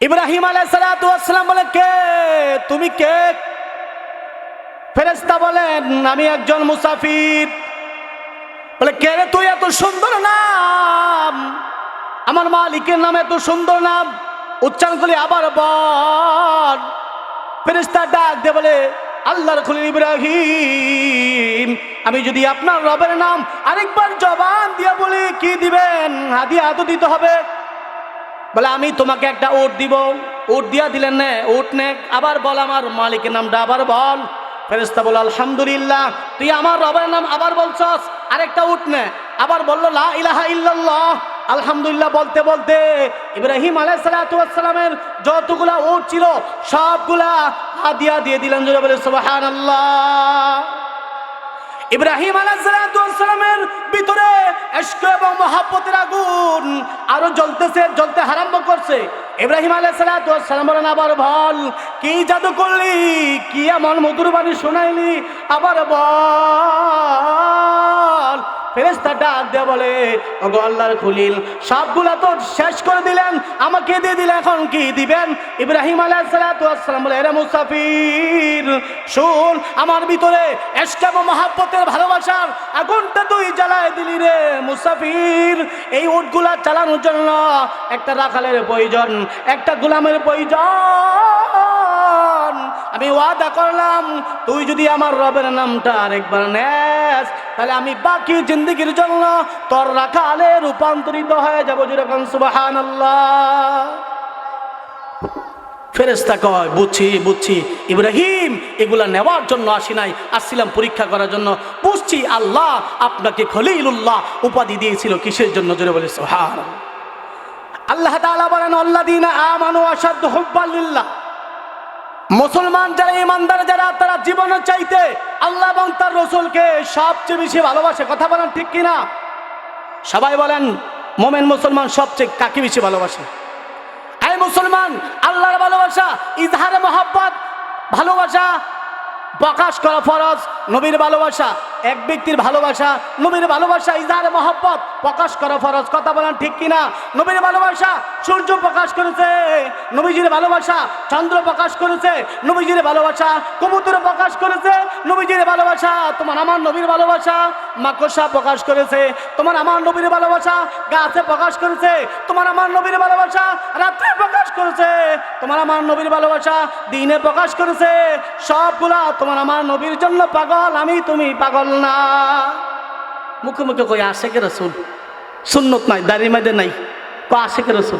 ইব্রাহিম আলাইসালাম বলে, কে? তুমি কে? ফেরেস্তা বলেন, আমি একজন মুসাফির। বলে, কে রে তুই? এত সুন্দর নাম। আমার মালিকের নাম এত সুন্দর নাম। উচ্চারণ করলে আবার বল ফেরেস্তা ডাক দে বলে, আল্লাহর খলিল ইব্রাহিম, আমি যদি আপনার রবের নাম আরেকবার জবান দিয়ে বলি, কি দিবেন? হাদিয়া তো দিতে হবে। বলে, আমি তোমাকে একটা ওট দিব। ওট দিয়া দিলেন নে ওট নে, আবার বল আমার মালিকের নামটা আবার বল। ফেরেস্তা বল, আলহামদুলিল্লাহ, তুই আমার রবের নাম আবার বলছস? আরেকটা উঠ নে। আবার বলল, লা ইলাহা ইল্লাল্লাহ। আলহামদুলিল্লাহ বলতে বলতে ইব্রাহিম আলাইসালামের যতগুলা উট ছিল, সবগুলা হাদিয়া দিয়ে দিলেন জোরে বলে, সুবহানাল্লাহ। ইব্রাহিম আলাহামের ভিতরে এশক এবং মহাব্বতের আগুন আরও জ্বলতেছে, জ্বলতে আরম্ভ করছে। ইব্রাহিম আলাইসালাম বলেন, আবার বল, কি জাদু করলি? কি এমন মধুর বাণী শোনাইলি? আবার বল। ফেরেস্তা ডাক দিয়ে বলে, ওগো আল্লাহর খুলিল, সবগুলা তো শেষ করে দিলেন, আমাকে দিয়ে দিলে এখন কি দিবেন? ইব্রাহিম আলাইসালাম বলে, এরে মুসাফির, শুন, আমার ভিতরে এসক এবং মহাব্বতের ভালোবাসার আগুনটা তুই জ্বালায় দিলি রে মুসাফির। এই উটগুলা চালানোর জন্য একটা রাখালের প্রয়োজন, একটা গোলামের প্রয়োজন। আমি ওয়াদা করলাম, তুই যদি আমার রবের নামটা আরেকবার নেস, তাহলে আমি বাকি জিন্দগির জন্য তোর রাখালে রূপান্তরিত হয়ে যাব যেরকম সুবাহান ফেরেস্তা কয়, বুঝছি বুঝছি। ইব্রাহিম, এগুলা নেওয়ার জন্য আসি নাই, আসছিলাম পরীক্ষা করার জন্য। বুঝছি আল্লাহ আপনাকে খলিলুল্লাহ উপাধি দিয়েছিল কিসের জন্য জোরে বলে সোহান আল্লাহ তাআলা বলেন আল্লাদিন আমানু আসাদ হুব্বালিল্লাহ মুসলমান যারা ইমানদার, যারা তারা জীবনের চাইতে আল্লাহ এবং তার রসুলকে সবচেয়ে বেশি ভালোবাসে। কথা বলেন ঠিক কিনা? সবাই বলেন, মোমেন মুসলমান সবচেয়ে কাকে বেশি ভালোবাসে? মুসলমান, আল্লাহর ভালোবাসা ইজহারে মোহাব্বত ভালোবাসা প্রকাশ করা ফরজ। নবীর ভালোবাসা, এক ব্যক্তির ভালোবাসা, নবীর ভালোবাসা ইজহারে মহব্বত প্রকাশ করা ফরজ। কথা বলেন ঠিক কিনা? নবীর ভালোবাসা, সূর্য প্রকাশ করেছে, নবীজির ভালোবাসা, চন্দ্র প্রকাশ করেছে, নবীজির ভালোবাসা, কবুতর প্রকাশ করেছে, নবীজির ভালোবাসা, তোমার আমার নবীর ভালোবাসা, মাকড়সা প্রকাশ করেছে, তোমার আমার নবীর ভালোবাসা, গাছে প্রকাশ করেছে, তোমার আমার নবীর ভালোবাসা, রাত্রে প্রকাশ করেছে, তোমার আমার নবীর ভালোবাসা, দিনে প্রকাশ করেছে, সবগুলা তোমার আমার নবীর জন্য পাগল, আমি তুমি পাগল না। মুখে মুখে কই, আশেকে রসুল। সুন্নত নাই, দাড়ি মাইদে নাই। ক আশেকে রসুল।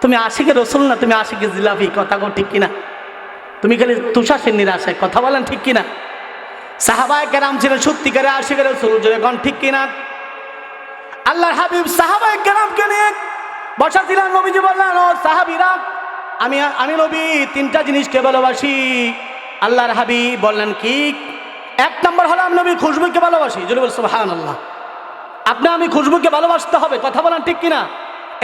তুমি আশিকে রসুল না, তুমি আশিকে জিলাপি, কথা কো ঠিক কিনা? তুমি খালি তুষার সেন্নির আশায় কথা বলেন ঠিক কিনা? সাহাবায় কেরাম ছিলেন সত্যিকারে আশিকে রসুল যখন ঠিক কিনা? আল্লাহর হাবিব সাহাবায় কেরামকে নিয়ে বসা ছিলেন নবীজি বললেন, ও সাহাবিরা, আমি আমি নবী, তিনটা জিনিসকে ভালোবাসি। আল্লাহর হাবিব বললেন কি? এক নম্বর হলো, আমি খুশবুকে ভালোবাসি। যদি বলছো হান আল্লাহ আপনি আমি খুশবুকে ভালোবাসতে হবে, কথা বলেন ঠিক কিনা?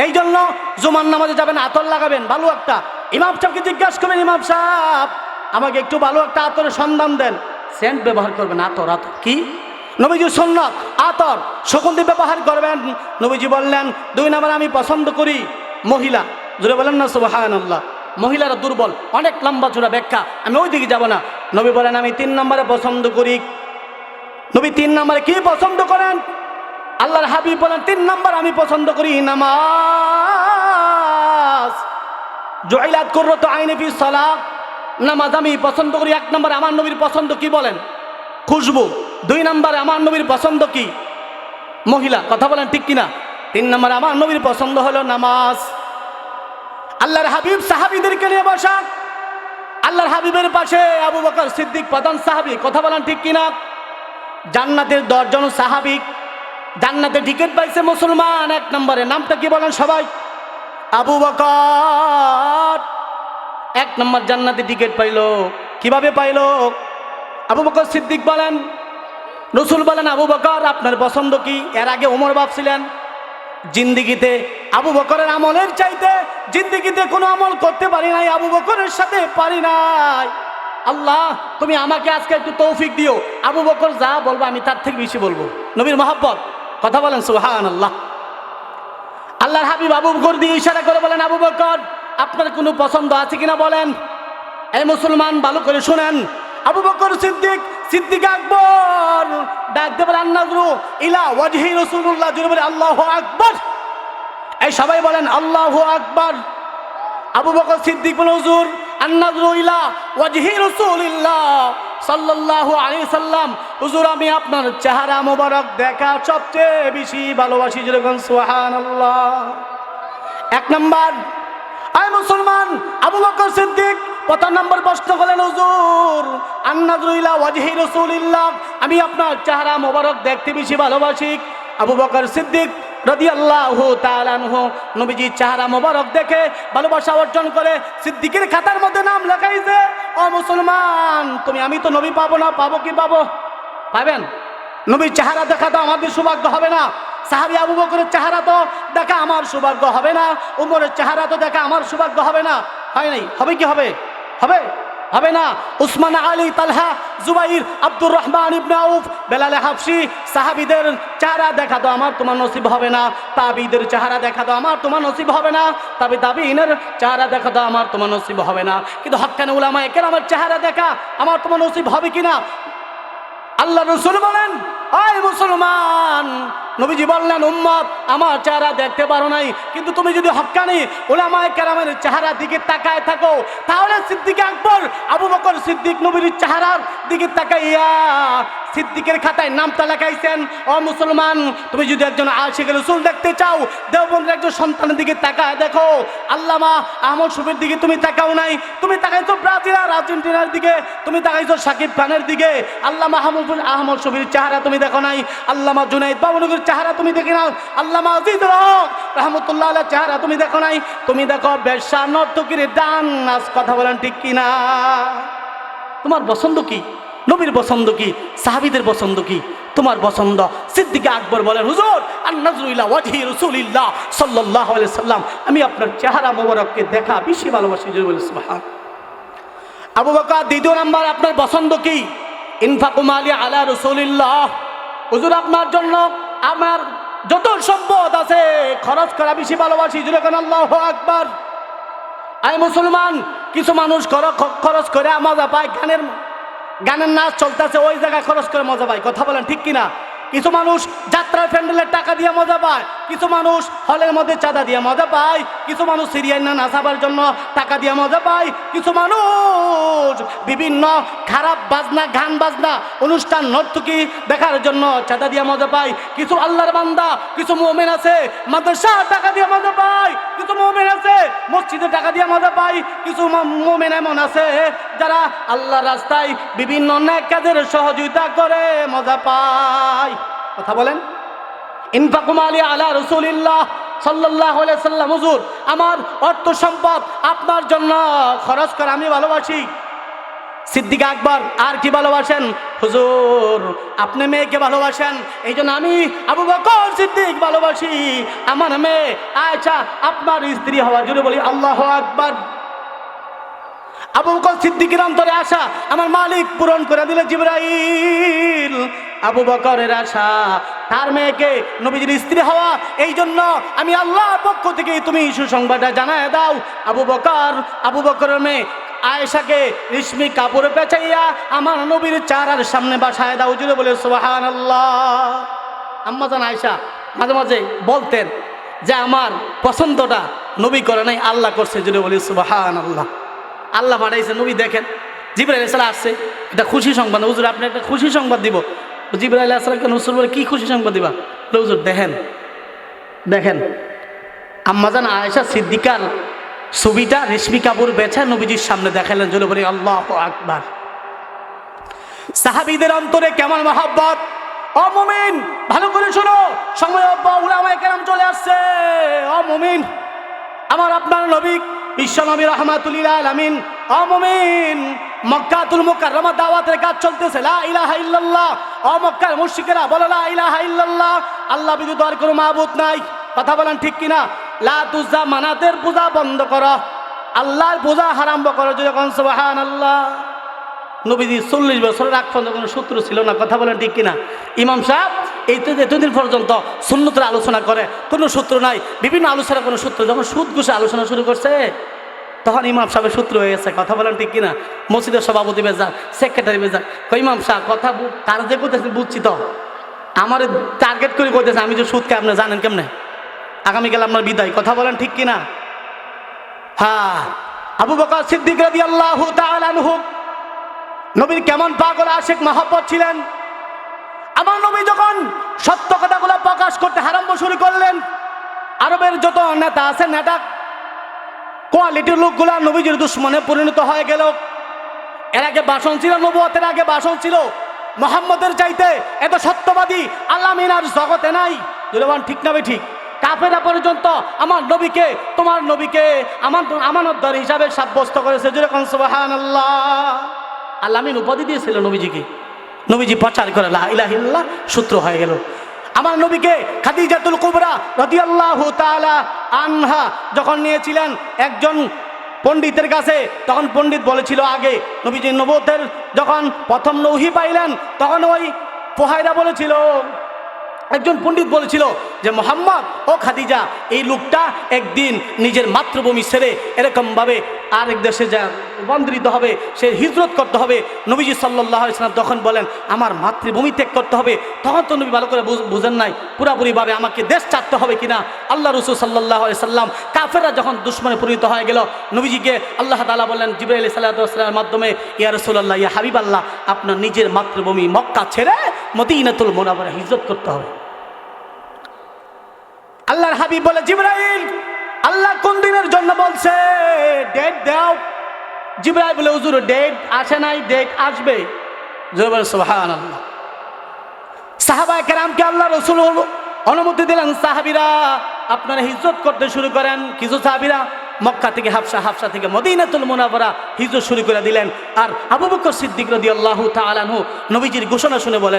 এই জন্য জুমান নামাজে যাবেন, আতর লাগাবেন, ভালো একটা। ইমাম সাহেবকে জিজ্ঞাসা করবেন, ইমাম সাহেব, আমাকে একটু ভালো একটা আতরের সন্ধান দেন। সেন্ট ব্যবহার করবেন, আতর আতর। কি? নবীজি সন্ন্যত আতর। সুগন্ধি ব্যবহার করবেন। নবীজি বললেন, দুই নাম্বার আমি পছন্দ করি মহিলা। জুড়ে বলেন না সুবাহান আল্লাহ মহিলারা দুর্বল, অনেক লম্বা চূড়া ব্যাখ্যা, আমি ওই দিকে যাব না। নবী বলেন, আমি তিন নম্বরে পছন্দ করি। নবী তিন নম্বরে কি পছন্দ করেন? আল্লাহর হাবিব বলেন, তিন নম্বর আমি পছন্দ করি নামাজ। জয়লাত করল তো আইনে ফি সালাত। নামাজ আমি পছন্দ করি, এক নম্বর আমার নবীর পছন্দ কি বলেন? খুশবু। দুই নম্বরে আমার নবীর পছন্দ কি? মহিলা, কথা বলেন ঠিক কিনা? তিন নম্বরে আমার নবীর পছন্দ হলো নামাজ। আল্লাহর হাবিব সাহাবিদেরকে নিয়ে বসা আল্লাহর হাবিবের পাশে আবু বকর সিদ্দিক প্রধান সাহাবি, কথা বলেন ঠিক কিনা? জান্নাতের দশজন সাহাবিক জান্নাতে টিকিট পাইছে মুসলমান, এক নম্বরে। নামটা কি বলেন সবাই? আবু বকর। এক নম্বর জান্নাতে টিকিট পাইলো। কীভাবে পাইলো? আবু বকর সিদ্দিক বলেন, রসুল বলেন, আবু বকর, আপনার পছন্দ কি? এর আগে ওমর ভাবছিলেন জিন্দিগিতে আবু বকরের আমলের চাইতে জিন্দিগিতে কোনো আমল করতে পারি নাই, আবু বকরের সাথে পারি নাই। আল্লাহ, তুমি আমাকে আজকে একটু তৌফিক দিও। আবু বকর যা বলব আমি তার থেকে বেশি বলব। নবীর মহাব্বত, কথা বলেন সুহান আল্লাহ আল্লাহর হাবিব আবু বকর দিয়ে ইশারা করে বলেন, আবু বকর, আপনার কোনো পছন্দ আছে কিনা বলেন? এই মুসলমান, ভালো করে শোনেন। আবু বকর সিদ্দিক সিদ্দিক আকবর। ডাক দেবেন আন্নাজরু ইলা ওয়াজহি রাসূলুল্লাহ। জুড়ে বলে আল্লাহু আকবার। এই সবাই বলেন আল্লাহু আকবার। আবু বকর সিদ্দিক বলে, হুজুর আন্নাজরু ইলা ওয়াজহি রাসূলিল্লাহ সাল্লাল্লাহু আলাইহি সাল্লাম। হুজুর, আমি আপনার চেহারা মোবারক দেখা সবচেয়ে বেশি ভালোবাসি, যেরকম সুবহানাল্লাহ। এক নাম্বার, আয় মুসলমান, আবু বকর সিদ্দিক প্রথম নম্বর প্রশ্ন করলেন হুজুর। আন্নাজুইলা ওয়াজহি রাসূলিল্লাহ। আমি আপনার চেহারা মোবারক দেখতে বেশি ভালোবাসি। আবু বকর সিদ্দিক রাদিয়াল্লাহু তাআলা আনহু নবীজির চেহারা মোবারক দেখে ভালোবাসা অর্জন করে সিদ্দিকের খাতার মধ্যে নাম লেখাইছে, ও মুসলমান, তুমি আমি তো নবী পাবো না, পাবো কি পাবো? পাবেন? নবীর চেহারা দেখা তো আমাদের সৌভাগ্য হবে না। সাহাবি আবু বকরের চেহারা তো দেখা আমার সৌভাগ্য হবে না। উমরের চেহারা তো দেখা আমার সৌভাগ্য হবে না। হয় নাই? হবে কি হবে? হবে? হবে না। উসমান আলী, তালহা, জুবাইর, আব্দুর রহমান ইবনে আউফ, বেলালে হাফসি সাহাবিদের চেহারা দেখা তো আমার তোমার নসিব হবে না। তাবিদের চেহারা দেখা তো আমার তোমার নসিব হবে না। তাবি তাবিনের চেহারা দেখা তো আমার তোমার নসিব হবে না। কিন্তু হক্কানে উলামা একের আমার চেহারা দেখা, আমার তোমার নসিব হবে কিনা? আল্লাহ রসুল বলেন, আয় মুসলমান নবীজি বললেন, উম্মত, আমার চেহারা দেখতে পারো নাই, কিন্তু তুমি যদি হক্কানি ওলামায় কেরামের চেহারা দিকে তাকায় থাকো, তাহলে সিদ্দিক আকবর, আবু বকর সিদ্দিক নবীর চেহারার দিকে তাকাইয়া সিদ্দিকের খাতায় নামটা লেখাইছেন, ও মুসলমান, তুমি যদি একজন আশিক রসুল দেখতে চাও, দেওবন্দের একজন সন্তানের দিকে তাকায় দেখো, আল্লামা আহমদ শফির দিকে তুমি তাকাও নাই, তুমি তাকাইছো ব্রাজিল আর আর্জেন্টিনার দিকে, তুমি তাকাইছো সাকিব খানের দিকে, আল্লামা আহমদ আহমদ শফির চেহারা তুমি দেখো নাই, আল্লামা জুনাইদ বাবুনগর চেহারা তুমি দেখে নাও। আল্লামা আজিজ রহমতুল্লাহ আলাইহির চেহারা তুমি দেখো নাই। তুমি দেখো বেশা নর্তকির ডান নাচ, কথা বলেন ঠিক কিনা? তোমার পছন্দ কি? নবীর পছন্দ কি? সাহাবিদের পছন্দ কি? তোমার পছন্দ সিদ্দিকে আকবর বলেন, হুজুর আর নজরুল্লাহ ওয়াজহি রসুলিল্লাহ সাল্লাহ সাল্লাম। আমি আপনার চেহারা মোবারককে দেখা বেশি ভালোবাসি আবু বকর দ্বিতীয় নাম্বার, আপনার পছন্দ কি? ইনফাকুম আলী আলা রসুলিল্লাহ। হুজুর, আপনার জন্য আমার যত সম্পদ আছে, খরচ করা বেশি ভালোবাসি কেন আল্লাহ আকবার। আই মুসলমান, কিছু মানুষ খরচ করে মজা পায়, গানের গানের নাচ চলতেছে, ওই জায়গায় খরচ করে মজা পায়, কথা বলেন ঠিক কিনা? কিছু মানুষ যাত্রার প্যান্ডেলের টাকা দিয়ে মজা পায়, কিছু মানুষ হলের মধ্যে চাঁদা দিয়ে মজা পায়, কিছু মানুষ সিরিয়াল না নাচাবার জন্য টাকা দিয়ে মজা পায়, কিছু মানুষ বিভিন্ন খারাপ বাজনা, গান বাজনা, অনুষ্ঠান, নর্তকী দেখার জন্য চাঁদা দিয়ে মজা পায়, কিছু আল্লাহর বান্দা, কিছু মোমেন আছে মাদ্রাসা টাকা দিয়ে মজা পায়, কিছু মোমেন আছে, মসজিদে টাকা দিয়ে মজা পায়, কিছু মোমেন এমন আছে যারা আল্লাহ রাস্তায় বিভিন্ন ন্যাক কাজের সহযোগিতা করে, মজা পায়। কথা বলেন। ইনফাকুম আলী রসুলিল্লাহ সাল্লাহ সাল্লাম হুজুর, আমার অর্থ সম্পদ আপনার জন্য খরচ করা আমি ভালোবাসি। সিদ্দিক আকবর, আর কি ভালোবাসেন? হুজুর, আপনি মেয়েকে ভালোবাসেন এই জন্য আমি আবু বকর সিদ্দিক ভালোবাসি। আমার মেয়ে আয়সা আপনার স্ত্রী হওয়ার জন্য বলি আল্লাহ আকবর। আবু বকর সিদ্দিকের অন্তরে আশা আমার মালিক পূরণ করে দিলে জিব্রাইল। আবু বকরের আশা, তার মেয়েকে নবীজির স্ত্রী হওয়া, এই জন্য আমি আল্লাহর পক্ষ থেকে তুমি সুসংবাদটা জানায় দাও। আবু বকর, আবু বকরের মেয়ে আয়েশাকে রেশমি কাপড়ে পেঁচাইয়া আমার নবীর চারার সামনে বাসায় দাও, জুড়ে বলে সোহান আল্লাহ আম্মা জান আয়েশা, মাঝে মাঝে বলতেন যে, আমার পছন্দটা নবী করে নাই, আল্লাহ করছে। জুড়ে বলি সুবাহান আল্লাহ আল্লাহ পাঠাইছে নবী দেখেন। জিব্রাইল ইসলাম আসছে, এটা খুশি সংবাদ হুজুর, আপনি একটা খুশি সংবাদ দিব। জিব্রাইল আসলামকে নসুর বলে, কি খুশি সংবাদ দিবা? হুজুর, দেখেন দেখেন, আম্মাজান আয়েশা সিদ্দিকার ছবিটা রেশমি কাপুর বেছে নবীজির সামনে দেখালেন জলে বলি, আল্লাহ আকবার। সাহাবিদের অন্তরে কেমন মহাব্বত? ও মুমিন, ভালো করে শোনো। সময় উলামায়ে কেরাম চলে আসছে। ও মুমিন, আমার আপনার নবী বিশ্ব নবী রহমাতুল্লিল আলামিন ও মুমিন মক্কাতুল মুকাররমা দাওয়াতের কাজ চলতেছে, লা ইলাহা ইল্লাল্লাহ। ও মক্কার মুশরিকেরা বলো, লা ইলাহা ইল্লাল্লাহ। আল্লাহ বিদুত আর কোনো মাহবুদ নাই। কথা বলেন ঠিক কিনা? লা তুজা মানাতের পূজা বন্ধ করো। আল্লাহর পূজা হারাম্ব করো যখন সুবহানাল্লাহ। নবীজি চল্লিশ বছরের আগ পর্যন্ত কোনো সূত্র ছিল না, কথা বলেন ঠিক কিনা? ইমাম সাহেব এই তো এতদিন পর্যন্ত সুন্নতের আলোচনা করে, কোনো সূত্র নাই, বিভিন্ন আলোচনা কোনো সূত্র যখন সুদ ঘুষে আলোচনা শুরু করছে, তখন ইমাম সাহেবের সূত্র হয়ে গেছে, কথা বলেন ঠিক কিনা? মসজিদের সভাপতি বেজার সেক্রেটারি বেজার ইমাম সাহেব, কথা কার যে করতেছে বুঝছি তো। আমার টার্গেট করে করতেছে আমি যে সুদকে আপনি জানেন কেমনে? আগামীকাল আপনার বিদায়, কথা বলেন ঠিক কিনা? হ্যাঁ। আবু বকর সিদ্দিক রাদি আল্লাহ নবীর কেমন পাগল আশেখ মহাব্বত ছিলেন? আমার নবী যখন সত্য কথাগুলো প্রকাশ করতে আরম্ভ শুরু করলেন, আরবের যত নেতা আছে, নেতা, কোয়ালিটির লোকগুলা নবীজির দুশ্মনে পরিণত হয়ে গেল। এর আগে বাসন ছিল, নবুয়তের আগে বাসন ছিল। মোহাম্মদের চাইতে এত সত্যবাদী আল্লাহ মিনার জগতে নাই। দুলবান ঠিক না বে ঠিক? কাফেরা পর্যন্ত আমার নবীকে, তোমার নবীকে আমার আমানতদার হিসাবে সাব্যস্ত করেছে। যেরকম সুবাহান আল্লাহ আল্লাহ মিন উপাধি দিয়েছিল নবীজিকে। নবীজি প্রচার করে ইলাহিল্লাহ সূত্র হয়ে গেল। আমার নবীকে খাদিজাতুল কুবরা রাদিয়াল্লাহু তাআলা আনহা যখন নিয়েছিলেন একজন পণ্ডিতের কাছে, তখন পণ্ডিত বলেছিল আগে, নবীজি নবতের যখন প্রথম নৌহি পাইলেন, তখন ওই পোহাইরা বলেছিল, একজন পণ্ডিত বলেছিল যে মোহাম্মদ, ও খাদিজা, এই লোকটা একদিন নিজের মাতৃভূমি ছেড়ে এরকমভাবে আরেক দেশে যা রূপান্তরিত হবে, সে হিজরত করতে হবে। নবীজি সাল্লাহ ইসলাম তখন বলেন, আমার মাতৃভূমি ত্যাগ করতে হবে। তখন তো নবী ভালো করে বুঝ- বুঝেন নাই, পুরাপুরিভাবে আমাকে দেশ ছাড়তে হবে কিনা। আল্লাহ রসুল সাল্লাহ সাল্লাম কাফেররা যখন দুশ্মনে পরিণত হয়ে গেল, নবীজিকে আল্লাহ তালা বললেন জিব্রাইল সাল্লাহামের মাধ্যমে, ইয়া রসুল্লাহ ইয়া হাবিব আল্লাহ আপনার নিজের মাতৃভূমি মক্কা ছেড়ে মদিনাতুল মোনাবরা হিজরত করতে হবে। আল্লাহর হাবিব বলে, জিব্রাইল, আল্লাহ কোন দিনের জন্য বলছে ডেট দাও? জিব্রাইল বলে, হুজুর ডেট আসে নাই ডেট আসবে। সুবহান আল্লাহ সাহাবায়ে কেরামকে আল্লাহ রসুল অনুমতি দিলেন, সাহাবিরা, আপনারা হিজরত করতে শুরু করেন। কিছু সাহাবিরা মক্কা থেকে হাফসা হাফসা থেকে মদিনাতুল মুনাফারা হিজরত শুরু করে দিলেন। আর আবু বকর সিদ্দিক রাদিয়াল্লাহু তাআলা আনহু নবীজির ঘোষণা শুনে বলেন